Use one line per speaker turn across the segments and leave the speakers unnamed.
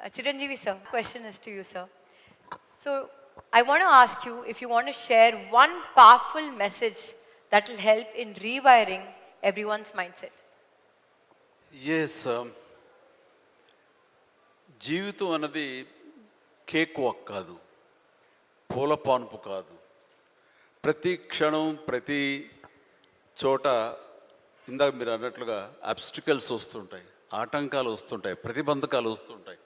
Uh, Chiranjeevi sir, question is to you, sir. So, I want to ask you if you want to share one powerful message that will help in rewiring everyone's mindset.
Yes జీవితం అన్నది cake walk కాదు పూల పాన్పు కాదు ప్రతి క్షణం ప్రతి చోట ఇందాక మీరు అన్నట్లుగా అబ్స్టికల్స్ వస్తుంటాయి ఆటంకాలు వస్తుంటాయి ప్రతిబంధకాలు వస్తుంటాయి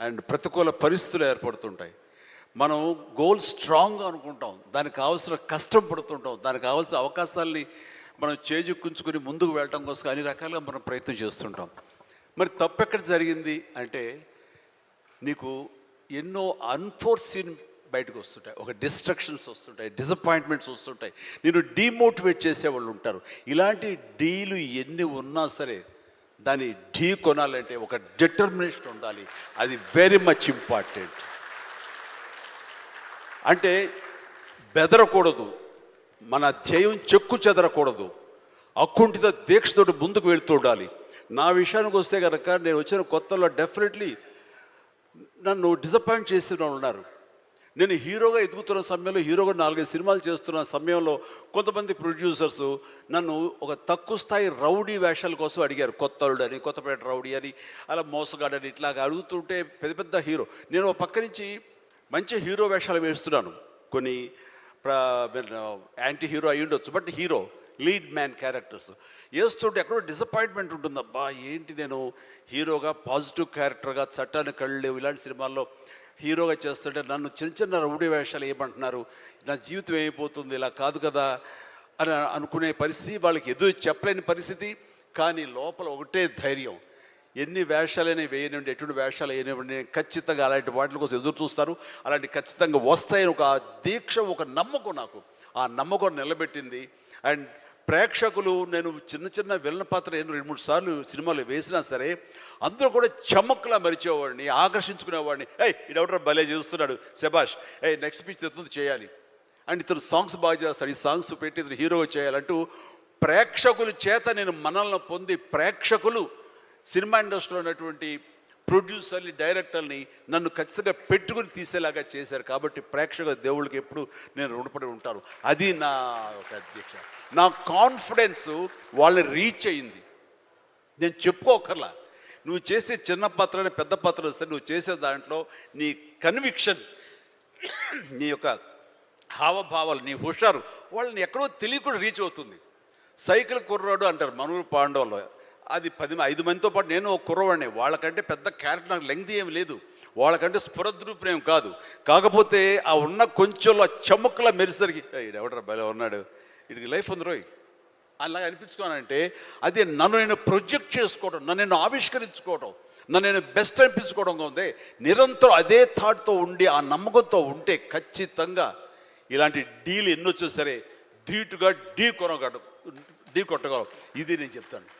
అండ్ ప్రతికూల పరిస్థితులు ఏర్పడుతుంటాయి. మనం గోల్ స్ట్రాంగ్ అనుకుంటాం. దానికి కావాల్సిన కష్టం పడుతుంటాం. దానికి కావాల్సిన అవకాశాలని మనం చేజుక్కుంచుకొని ముందుకు వెళ్ళటం కోసం అన్ని రకాలుగా మనం ప్రయత్నం చేస్తుంటాం. మరి తప్పు ఎక్కడ జరిగింది అంటే నీకు ఎన్నో అన్ఫోర్సీన్ బయటకు వస్తుంటాయి. ఒక డిస్ట్రక్షన్స్ వస్తుంటాయి. డిసప్పాయింట్మెంట్స్ వస్తుంటాయి. నేను డీమోటివేట్ చేసేవాళ్ళు ఉంటారు. ఇలాంటి డీలు ఎన్ని ఉన్నా సరే దాన్ని ఢీ కొనాలంటే ఒక డిటర్మినేషన్ ఉండాలి. అది వెరీ మచ్ ఇంపార్టెంట్ అంటే బెదరకూడదు. మన ధ్యేయం చెక్కు చెదరకూడదు. అకుంఠిత దీక్షతోటి ముందుకు వెళుతూ ఉండాలి. నా విషయానికి వస్తే కనుక నేను వచ్చిన కొత్తలో డెఫినెట్లీ నన్ను డిసప్పాయింట్ చేసిన వాళ్ళు ఉన్నారు. నేను హీరోగా ఎదుగుతున్న సమయంలో హీరోగా నాలుగైదు సినిమాలు చేస్తున్న సమయంలో కొంతమంది ప్రొడ్యూసర్స్ నన్ను ఒక తక్కువ స్థాయి రౌడీ వేషాల కోసం అడిగారు. కొత్తలుడు అని కొత్తపేట రౌడీ అని అలా మోసగాడని ఇట్లా అడుగుతుంటే పెద్ద పెద్ద హీరో. నేను ఒక పక్క నుంచి మంచి హీరో వేషాలు వేస్తున్నాను. కొన్ని యాంటీ హీరో అయి ఉండొచ్చు but hero lead man characters. వేస్తుంటే ఎక్కడో డిసప్పాయింట్మెంట్ ఉంటుంది. అబ్బా ఏంటి నేను హీరోగా పాజిటివ్ క్యారెక్టర్గా చట్టాన్ని కళ్ళు లేవు. ఇలాంటి సినిమాల్లో హీరోగా చేస్తుంటే నన్ను చిన్న చిన్న రౌడీ వేషాలు ఏమంటున్నారు నా జీవితం ఏమైపోతుంది? ఇలా కాదు కదా? అని అనుకునే పరిస్థితి వాళ్ళకి ఎదురు చెప్పలేని పరిస్థితి. కానీ లోపల ఒకటే ధైర్యం. ఎన్ని వేషాలైనా వేయనివ్వండి ఎటువంటి వేషాలు వేయనివ్వండి. ఖచ్చితంగా అలాంటి వాటి కోసం ఎదురు చూస్తారు. అలాంటి ఖచ్చితంగా వస్తాయని ఒక దీక్ష ఒక నమ్మకం నాకు. ఆ నమ్మకం నిలబెట్టింది. అండ్ ప్రేక్షకులు నేను చిన్న చిన్న విలన పాత్ర నేను రెండు మూడు సార్లు సినిమాలు వేసినా సరే అందరూ కూడా చమక్లా మరిచేవాడిని ఆకర్షించుకునేవాడిని. ఏయ్ ఇడెవడరా భలే చేస్తున్నాడు? శభాష్ ఏ నెక్స్ట్ పిక్చర్ ఎత్తుంది చేయాలి. అండ్ ఇతను సాంగ్స్ బాగా చేస్తాడు ఈ సాంగ్స్ పెట్టి ఇతను హీరో చేయాలంటూ ప్రేక్షకుల చేత నేను మనల్ని పొంది ప్రేక్షకులు సినిమా ఇండస్ట్రీలో ఉన్నటువంటి ప్రొడ్యూసర్ని డైరెక్టర్ని నన్ను ఖచ్చితంగా పెట్టుకుని తీసేలాగా చేశారు కాబట్టి ప్రేక్షక దేవుళ్ళకి ఎప్పుడు నేను రుణపడి ఉంటాను. అది నా ఒక అధ్యక్ష. నా కాన్ఫిడెన్స్ వాళ్ళని రీచ్ అయింది. నేను చెప్పుకోకర్లా. నువ్వు చేసే చిన్న పాత్రని పెద్ద పాత్ర సరే నువ్వు చేసే దాంట్లో నీ కన్విక్షన్ నీ యొక్క హావభావాలు నీ హుషారు వాళ్ళని ఎక్కడో తెలియకుండా రీచ్ అవుతుంది. సైకిల్ కుర్రాడు అంటారు మనూరు పాండవులు. అది పది ఐదు మందితో పాటు నేను ఒక కుర్రవాడిని. వాళ్ళకంటే పెద్ద క్యారెక్టర్ నాకు లెంగ్త్ ఏమి లేదు. వాళ్ళకంటే స్ఫురద్రూపం కాదు. కాకపోతే ఆ ఉన్న కొంచెంలో చెముక్కల మెరిసరికి ఎవడరా బయలు ఉన్నాడు. ఇడికి లైఫ్ ఉంది రోయ్. అలా అనిపించుకోనంటే అది నన్ను నేను ప్రొజెక్ట్ చేసుకోవడం నన్ను నేను ఆవిష్కరించుకోవడం నన్ను నేను బెస్ట్ అనిపించుకోవడం ఉంది. నిరంతరం అదే థాట్తో ఉండి ఆ నమ్మకంతో ఉంటే ఖచ్చితంగా ఇలాంటి డీలు ఎన్నొచ్చో సరే ధీటుగా ఢీ కొనగడం ఢీ కొట్టగలం. ఇది నేను చెప్తాను.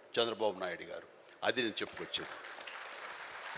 చంద్రబాబు నాయుడు గారు. అది నేను చెప్పుకొచ్చేది.